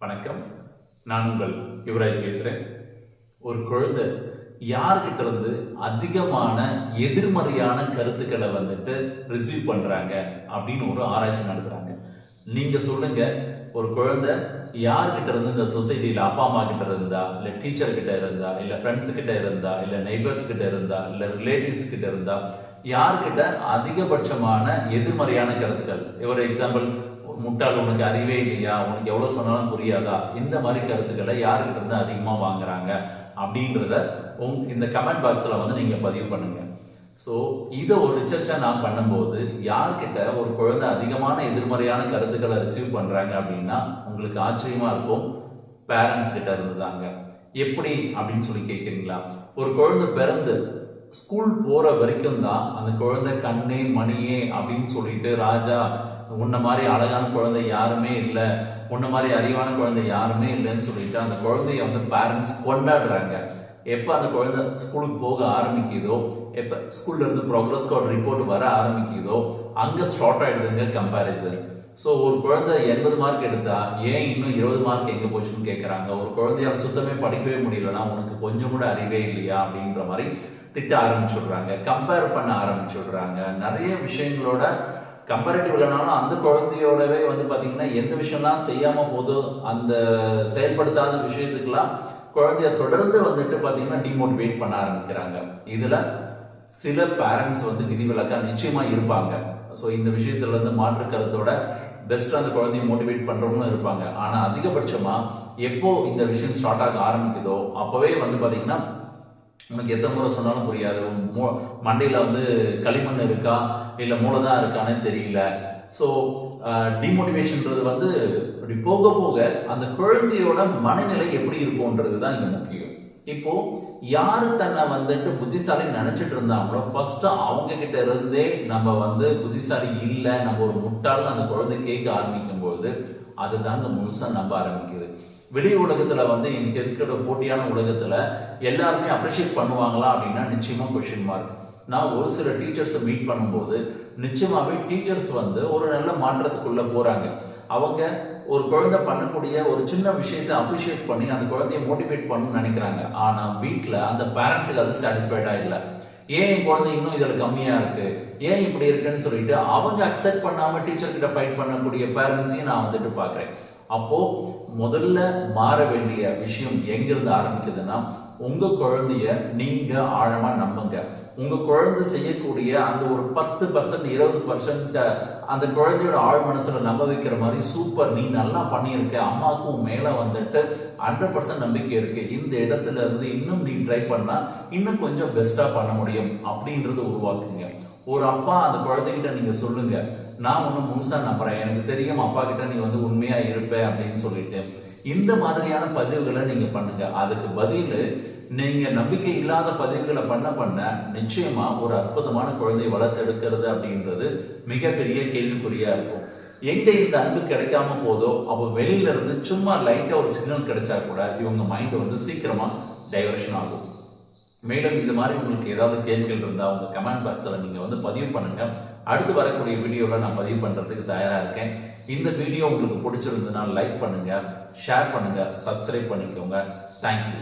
வணக்கம். நான் உங்கள் யுவராஜ் பேசுகிறேன் ஒரு குழந்தை யார்கிட்ட இருந்து அதிகமான எதிர்மறையான கருத்துக்களை வந்துட்டு ரிசீவ் பண்ணுறாங்க அப்படின்னு ஒரு ஆராய்ச்சி நடத்துகிறாங்க நீங்கள் சொல்லுங்க ஒரு குழந்தை யார்கிட்ட இருந்து இந்த சொசைட்டியில் அப்பா அம்மா கிட்ட இருந்தா இல்லை டீச்சர் கிட்ட இருந்தா இல்லை ஃப்ரெண்ட்ஸ் கிட்ட இருந்தா இல்லை நெய்பர்ஸ் கிட்ட இருந்தா இல்லை ரிலேட்டிவ்ஸ் கிட்ட இருந்தா யார்கிட்ட அதிகபட்சமான எதிர்மறையான கருத்துக்கள்? ஒரு எக்ஸாம்பிள் முட்டாள் உனக்கு அறிவே இல்லையா? உனக்கு எவ்வளோ சொன்னாலும் புரியாதா? இந்த மாதிரி கருத்துக்களை யாருக்கிட்ட இருந்து அதிகமாக வாங்குறாங்க? அப்படின்றத உங் இந்த கமெண்ட் பாக்ஸில் வந்து நீங்கள் பதிவு பண்ணுங்கள் ஸோ இதை ஒரு ரிசர்ச்சாக நான் பண்ணும்போது யார்கிட்ட ஒரு குழந்தை அதிகமான எதிர்மறையான கருத்துக்களை ரிசீவ் பண்ணுறாங்க அப்படின்னா உங்களுக்கு ஆச்சரியமாக இருக்கும். பேரண்ட்ஸ் கிட்ட இருந்து தாங்க. எப்படி அப்படின்னு சொல்லி கேட்குறீங்களா ஒரு குழந்தை பிறந்து ஸ்கூல் போகிற வரைக்கும் தான் அந்த குழந்தை கண்ணே மணியே அப்படின்னு சொல்லிட்டு ராஜா உன்ன மாதிரி அழகான குழந்தை யாருமே இல்லை. உன்ன மாதிரி அறிவான குழந்தை யாருமே இல்லைன்னு சொல்லிட்டு அந்த குழந்தைய வந்து பேரண்ட்ஸ் கொண்டாடுறாங்க. எப்போ அந்த குழந்தை ஸ்கூலுக்கு போக ஆரம்பிக்குதோ எப்போ ஸ்கூல்ல இருந்து ப்ரோக்ரஸ் கார்டு ரிப்போர்ட் வர ஆரம்பிக்குதோ அங்கே ஸ்டார்ட் ஆயிடுதுங்க கம்பேரிசன் ஸோ ஒரு குழந்தை எண்பது மார்க் எடுத்தா ஏன் இன்னும் இருபது மார்க் எங்கே போச்சுன்னு கேட்குறாங்க ஒரு குழந்தையால் சுத்தமே படிக்கவே முடியலன்னா உனக்கு கொஞ்சம் கூட அறிவே இல்லையா அப்படின்ற மாதிரி திட்ட ஆரம்பிச்சுடுறாங்க. கம்பேர் பண்ண ஆரம்பிச்சுடுறாங்க. நிறைய விஷயங்களோட கம்பேரிட்டிவ் இல்லைனாலும் அந்த குழந்தையோடவே வந்து பார்த்திங்கன்னா எந்த விஷயம்லாம் செய்யாமல் போதும் அந்த செயல்படுத்தாத விஷயத்துக்கெல்லாம் குழந்தைய தொடர்ந்து வந்துட்டு பார்த்தீங்கன்னா டிமோட்டிவேட் பண்ண ஆரம்பிக்கிறாங்க. இதில் சில பேரண்ட்ஸ் வந்து விதிவிலக்காக நிச்சயமாக இருப்பாங்க. ஸோ இந்த விஷயத்துலருந்து மாற்று கருத்தோட பெஸ்ட்டாக அந்த குழந்தைய மோட்டிவேட் பண்ணுறவங்களும் இருப்பாங்க. ஆனால் அதிகபட்சமாக எப்போ இந்த விஷயம் ஸ்டார்ட் ஆக ஆரம்பிக்குதோ அப்போவே வந்து பார்த்திங்கன்னா உனக்கு எத்தனை முறை சொன்னாலும் புரியாது. மூ மண்டையில் வந்து களிமண் இருக்கா? இல்லை மூளை தான் இருக்கானே தெரியல. ஸோ டிமோட்டிவேஷன்ன்றது வந்து இப்படி போக போக அந்த குழந்தையோட மனநிலை எப்படி இருக்கும்ன்றது தான் இங்கே முக்கியம். இப்போ யார் தன்னை வந்துட்டு புத்திசாலி நினைச்சிட்டு இருந்தாங்களோ ஃபர்ஸ்ட் அவங்க கிட்ட இருந்தே நம்ம வந்து புத்திசாலி இல்லை நம்ம ஒரு முட்டாள்னு அந்த குழந்தை கேட்க ஆரம்பிக்கும் போது அதுதாங்க முழுசாக நம்ப ஆரம்பிக்குது. வெளி உலகத்தில் வந்து இன்னைக்கு இருக்கிற போட்டியான உலகத்தில் எல்லாருமே அப்ரிஷியேட் பண்ணுவாங்களா அப்படின்னா நிச்சயமாக கொஷின் மார்க் நான் ஒரு சில டீச்சர்ஸை மீட் பண்ணும்போது நிச்சயமாகவே டீச்சர்ஸ் வந்து ஒரு நல்ல மாற்றத்துக்குள்ளே போகிறாங்க அவங்க ஒரு குழந்தை பண்ணக்கூடிய ஒரு சின்ன விஷயத்தை அப்ரிஷியேட் பண்ணி அந்த குழந்தைய மோட்டிவேட் பண்ணணும்னு நினைக்கிறாங்க. ஆனால் வீட்டில் அந்த பேரண்ட்டுக்கு அது சாட்டிஸ்ஃபைடாக இல்லை. ஏன் என் குழந்தை இன்னும் இதில் கம்மியாக இருக்குது ஏன் இப்படி இருக்குன்னு சொல்லிட்டு அவங்க அக்செப்ட் பண்ணாமல் டீச்சர்கிட்ட ஃபைட் பண்ணக்கூடிய பேரண்ட்ஸையும் நான் வந்துட்டு பார்க்குறேன். அப்போ முதல்ல மாற வேண்டிய விஷயம் எங்கிருந்து ஆரம்பிக்குதுன்னா உங்க குழந்தைய நீங்க ஆழமா நம்புங்க. உங்க குழந்தை செய்யக்கூடிய அந்த ஒரு பத்து பர்சன்ட் இருபது பர்சன்ட் அந்த குழந்தையோட ஆழ் மனசுல நம்ப வைக்கிற மாதிரி சூப்பர் நீ நல்லா பண்ணியிருக்க அம்மாவுக்கும் மேல வந்துட்டு ஹண்ட்ரட் பர்சன்ட் நம்பிக்கை இருக்கு. இந்த இடத்துல இருந்து இன்னும் நீ ட்ரை பண்ணா இன்னும் கொஞ்சம் பெஸ்டா பண்ண முடியும் அப்படின்றத உருவாக்குங்க. ஒரு அப்பா அந்த குழந்தைகிட்ட நீங்க சொல்லுங்க. நான் ஒன்று முழுசா நம்புறேன் எனக்கு தெரியும் அப்பா கிட்ட நீ வந்து உண்மையா இருப்ப அப்படின்னு சொல்லிட்டு இந்த மாதிரியான பதிவுகளை நீங்க பண்ணுங்க. அதுக்கு பதில் நீங்க நம்பிக்கை இல்லாத பதிவுகளை பண்ண பண்ண நிச்சயமா ஒரு அற்புதமான குழந்தையை வளர்த்தெடுக்கிறது அப்படின்றது மிகப்பெரிய கேள்விக்குறியா இருக்கும். எங்க இந்த அன்பு கிடைக்காம போதோ அப்போ வெளியில இருந்து சும்மா லைட்டா ஒரு சிக்னல் கிடைச்சா கூட இவங்க மைண்ட் வந்து சீக்கிரமா டைவர்ஷன் ஆகும். மேலும் இது மாதிரி உங்களுக்கு ஏதாவது கேள்விகள் இருந்தால் உங்கள் கமெண்ட் பாக்ஸில் நீங்கள் வந்து பதிவு பண்ணுங்கள் அடுத்து வரக்கூடிய வீடியோவில் நான் பதிவு பண்ணுறதுக்கு தயாராக இருக்கேன். இந்த வீடியோ உங்களுக்கு பிடிச்சிருந்ததுன்னா லைக் பண்ணுங்கள் ஷேர் பண்ணுங்கள் சப்ஸ்கிரைப் பண்ணிக்கோங்க. தேங்க்யூ